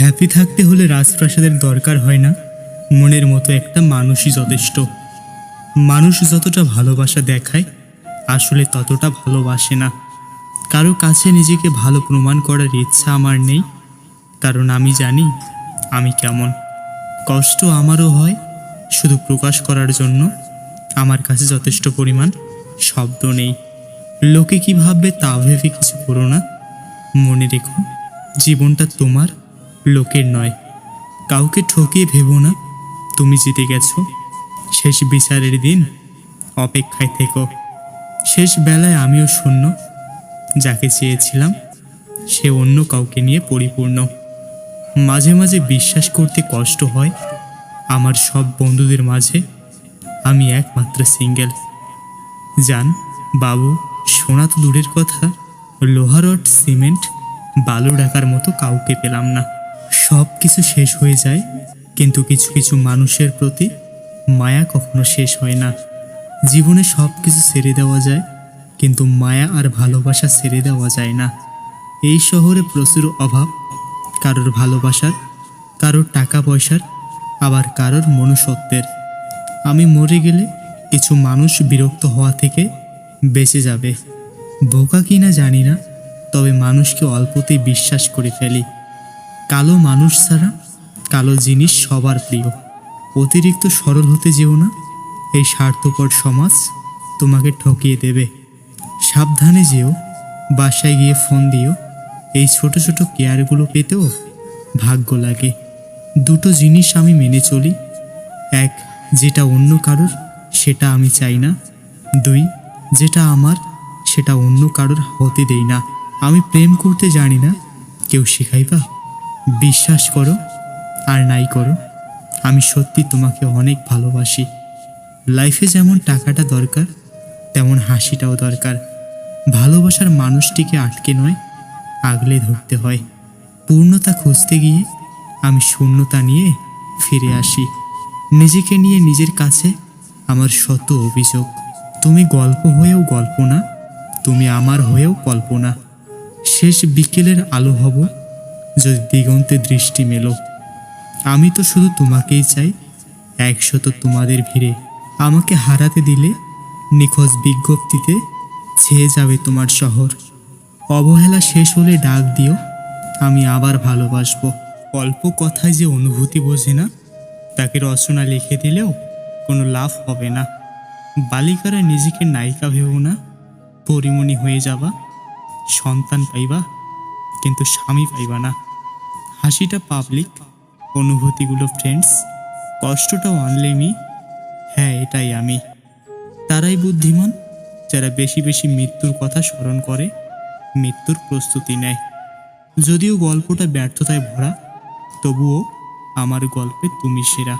Happy থাকতে হলে রাজপ্রাসাদের দরকার হয় না। মনের মতো একটা মানুষই যথেষ্ট। মানুষ যতটা ভালোবাসা দেখায়, আসলে ততটা ভালোবাসে না। কারও কাছে নিজেকে ভালো প্রমাণ করার ইচ্ছা আমার নেই, কারণ আমি জানি আমি কেমন। কষ্ট আমারও হয়, শুধু প্রকাশ করার জন্য। আমার কাছে যথেষ্ট পরিমাণ শব্দ নেই। লোকে কি ভাববে তা ভেবে কিছু করো না। মনে রেখো, জীবনটা তোমার লোকের নয়। কাউকে ঠকিয়ে ভেবো না। তুমি জিতে গেছো। শেষ বিচারের দিন অপেক্ষায় থেকো। শেষ বেলায় আমিও শূন্য। যাকে চেয়েছিলাম, সে অন্য কাউকে নিয়ে পরিপূর্ণ। মাঝে মাঝে বিশ্বাস করতে কষ্ট হয়। আমার সব বন্ধুদের মাঝে আমি একমাত্র সিঙ্গেল। যান বাবু, সোনা তো দূরের কথা। লোহারট সিমেন্ট, বালু ডাকার মতো কাউকে পেলাম না। সব কিছু শেষ হয়ে যায়, কিন্তু কিছু কিছু মানুষের প্রতি মায়া কখনো শেষ হয় না। জীবনে সব কিছু ছেড়ে দেওয়া যায়, কিন্তু মায়া আর ভালোবাসা ছেড়ে দেওয়া যায় না। এই শহরে প্রচুর অভাব, কারোর ভালোবাসার, কারোর টাকা পয়সার আবার কারোর মনুষ্যত্বের। আমি মরে গেলে কিছু মানুষ বিরক্ত হওয়া থেকে বেঁচে যাবে। বোকা কি না জানি না, তবে মানুষকে অল্পতেই বিশ্বাস করে ফেলি। কালো মানুষ ছাড়া কালো জিনিস সবার প্রিয়। অতিরিক্ত সরল হতে যেও না, এই স্বার্থপর সমাজ তোমাকে ঠকিয়ে দেবে। সাবধানে যেও, বাসায় গিয়ে ফোন দিও, এই ছোট ছোট কেয়ারগুলো পেতেও ভাগ্য লাগে। দুটো জিনিস আমি মেনে চলি, এক, যেটা অন্য কারোর, সেটা আমি চাই না। দুই, যেটা আমার, সেটা অন্য কারোর হতে দেই না। আমি প্রেম করতে জানি না, কেউ শেখাইবা বিশ্বাস করো আর নাই করো। আমি সত্যি তোমাকে অনেক ভালোবাসি। লাইফে যেমন টাকাটা দরকার, তেমন হাসিটাও দরকার। ভালোবাসার মানুষটিকে আটকে নয়, আগলে ধরতে হয়। পূর্ণতা খুঁজতে গিয়ে আমি শূন্যতা নিয়ে ফিরে আসি। নিজেকে নিয়ে নিজের কাছে আমার শত অভিযোগ। তুমি গল্প হয়েও গল্প না তুমি আমার হয়েও কল্পনা। শেষ বিকেলের আলো হব যদি দিগন্তে দৃষ্টি মেলো, আমি তো শুধু তোমাকেই চাই। একশত তোমাদের ভিড়ে আমাকে হারাতে দিলে নিখোঁজ বিজ্ঞপ্তিতে ছেয়ে যাবে তোমার শহর। অবহেলা শেষ হলে ডাক দিও, আমি আবার ভালোবাসবো। অল্প কথায় যে অনুভূতি বোঝে না, তাকে রচনা লিখে দিলেও কোনো লাভ হবে না। বালিকারা নিজেকে নায়িকা ভেবো না, পরিমণি হয়ে যাবা, সন্তান পাইবা, কিন্তু স্বামী পাইবা না। হাসিটা পাবলিক অনুভূতিগুলো ফ্রেন্ডস কষ্টটাও অনলেমি হ্যাঁ এটাই আমি। তারাই বুদ্ধিমান, যারা বেশি বেশি মৃত্যুর কথা স্মরণ করে, মৃত্যুর প্রস্তুতি নেয়। যদিও গল্পটা ব্যর্থতায় ভরা, তবুও আমার গল্পে তুমি সেরা।